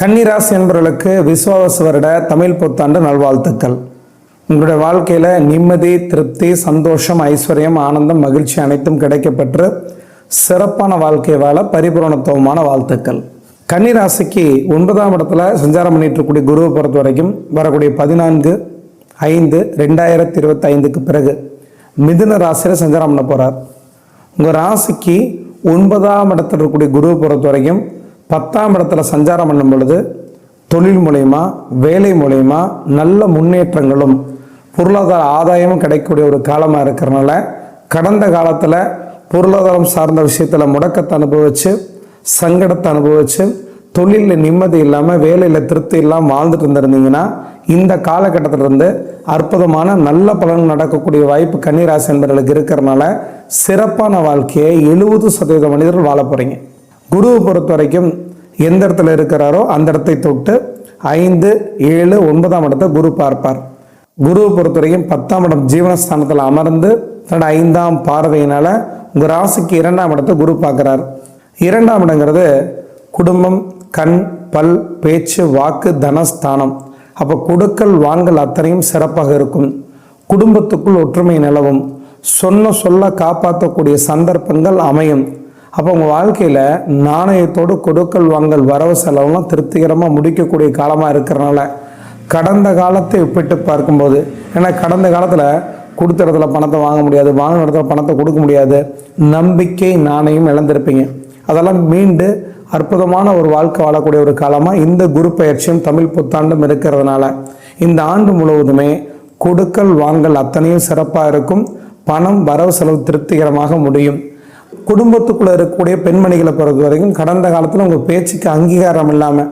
கன்னிராசி என்பவர்களுக்கு விசுவாச வருட தமிழ் புத்தாண்டு நல்வாழ்த்துக்கள். உங்களுடைய வாழ்க்கையில் நிம்மதி திருப்தி சந்தோஷம் ஐஸ்வர்யம் ஆனந்தம் மகிழ்ச்சி அனைத்தும் கிடைக்கப்பெற்று சிறப்பான வாழ்க்கை வாழ பரிபூரணத்துவமான வாழ்த்துக்கள். கன்னிராசிக்கு ஒன்பதாம் இடத்துல சஞ்சாரம் பண்ணிட்டு இருக்கக்கூடிய குருவை பொறுத்த வரைக்கும் வரக்கூடிய பதினான்கு ஐந்து ரெண்டாயிரத்தி இருபத்தி ஐந்துக்கு பிறகு மிதுன ராசியில் சஞ்சாரம் பண்ண போகிறார் உங்கள் ராசிக்கு ஒன்பதாம் இடத்துல இருக்கக்கூடிய குருவை பொறுத்த வரைக்கும் பத்தாம் இடத்துல சஞ்சாரம் பண்ணும் பொழுது தொழில் மூலயமா வேலை மூலயமா நல்ல முன்னேற்றங்களும் பொருளாதார ஆதாயமும் கிடைக்கக்கூடிய ஒரு காலமாக இருக்கிறனால கடந்த காலத்தில் பொருளாதாரம் சார்ந்த விஷயத்தில் முடக்கத்தை அனுபவிச்சு சங்கடத்தை அனுபவிச்சு தொழிலில் நிம்மதி இல்லாமல் வேலையில் திருப்தி இல்லாமல் வாழ்ந்துட்டு இருந்திருந்தீங்கன்னா இந்த காலகட்டத்திலிருந்து அற்புதமான நல்ல பலன் நடக்கக்கூடிய வாய்ப்பு கன்னிராசி என்பவர்களுக்கு இருக்கிறனால சிறப்பான வாழ்க்கையை எழுபது சதவீத மனிதர்கள் வாழ போகிறீங்க குருவை பொறுத்த வரைக்கும் எந்த இடத்துல இருக்கிறாரோ அந்த இடத்தை தொட்டு ஐந்து ஏழு ஒன்பதாம் இடத்தை குரு பார்ப்பார். குருவை பொறுத்த வரைக்கும் பத்தாம் இடம் ஜீவனஸ்தானத்தில் அமர்ந்து தன்னோட ஐந்தாம் பார்வையினால உங்கள் ராசிக்கு இரண்டாம் இடத்தை குரு பார்க்குறார். இரண்டாம் இடங்கிறது குடும்பம் கண் பல் பேச்சு வாக்கு தனஸ்தானம். அப்போ கொடுக்கல் வாங்கல் அத்தனையும் சிறப்பாக இருக்கும். குடும்பத்துக்குள் ஒற்றுமை நிலவும். சொன்ன சொல்ல காப்பாற்றக்கூடிய சந்தர்ப்பங்கள் அமையும். அப்போ உங்கள் வாழ்க்கையில் நாணயத்தோடு கொடுக்கல் வாங்கல் வரவு செலவெல்லாம் திருப்திகரமாக முடிக்கக்கூடிய காலமாக இருக்கிறனால கடந்த காலத்தை ஒப்பிட்டு பார்க்கும்போது ஏன்னா கடந்த காலத்தில் கொடுத்த இடத்துல பணத்தை வாங்க முடியாது வாங்கின இடத்துல பணத்தை கொடுக்க முடியாது நம்பிக்கை நாணயம் இழந்திருப்பீங்க. அதெல்லாம் மீண்டு அற்புதமான ஒரு வாழ்க்கை வாழக்கூடிய ஒரு காலமாக இந்த குரு பயிற்சியும் தமிழ் புத்தாண்டும் இருக்கிறதுனால இந்த ஆண்டு முழுவதுமே கொடுக்கல் வாங்கல் அத்தனையும் சிறப்பாக இருக்கும். பணம் வரவு செலவு திருப்திகரமாக முடியும். குடும்பத்துக்குள்ளே இருக்கக்கூடிய பெண்மணிகளை பொறுத்த வரைக்கும் கடந்த காலத்தில் உங்கள் பேச்சுக்கு அங்கீகாரம் இல்லாமல்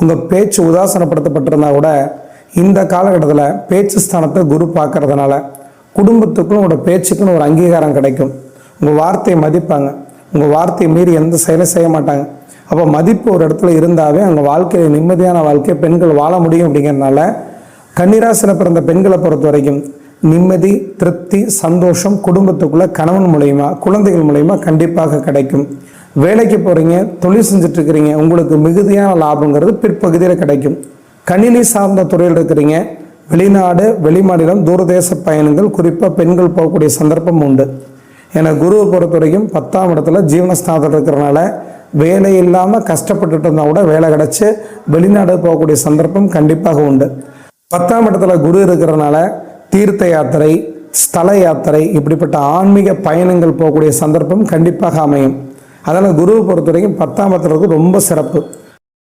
உங்கள் பேச்சு உதாசனப்படுத்தப்பட்டிருந்தா கூட இந்த காலகட்டத்தில் பேச்சு ஸ்தானத்தை குரு பார்க்கறதுனால குடும்பத்துக்கும் உங்களோட பேச்சுக்குன்னு ஒரு அங்கீகாரம் கிடைக்கும். உங்கள் வார்த்தையை மதிப்பாங்க. உங்கள் வார்த்தையை மீறி எந்த செயலும் செய்ய மாட்டாங்க. அப்போ மதிப்பு ஒரு இடத்துல இருந்தாவே அங்கே வாழ்க்கையில் நிம்மதியான வாழ்க்கையை பெண்கள் வாழ முடியும் அப்படிங்கிறதுனால கன்னிராசியில் பிறந்த பெண்களை பொறுத்த வரைக்கும் நிம்மதி திருப்தி சந்தோஷம் குடும்பத்துக்குள்ளே கணவன் மூலயமா குழந்தைகள் மூலயமா கண்டிப்பாக கிடைக்கும். வேலைக்கு போகிறீங்க தொழில் செஞ்சிட்ருக்கிறீங்க உங்களுக்கு மிகுதியான லாபங்கிறது பிற்பகுதியில் கிடைக்கும். கணினி சார்ந்த துறையில் இருக்கிறீங்க வெளிநாடு வெளிமாநிலம் தூரதேச பயணங்கள் குறிப்பாக பெண்கள் போகக்கூடிய சந்தர்ப்பம் உண்டு. ஏன்னா குருவை பொறுத்தவரைக்கும் பத்தாம் இடத்துல ஜீவனஸ்தானத்தில் இருக்கிறனால வேலை இல்லாமல் கஷ்டப்பட்டுட்டு இருந்தால் கூட வேலை கிடச்சி வெளிநாடு போகக்கூடிய சந்தர்ப்பம் கண்டிப்பாக உண்டு. பத்தாம் இடத்துல குரு இருக்கிறனால தீர்த்த யாத்திரை ஸ்தல யாத்திரை இப்படிப்பட்ட ஆன்மீக பயணங்கள் போகக்கூடிய சந்தர்ப்பம் கண்டிப்பாக அமையும். அதனால் குருவை பொறுத்த வரைக்கும் பத்தாம் பத்திரத்துக்கு ரொம்ப சிறப்பு.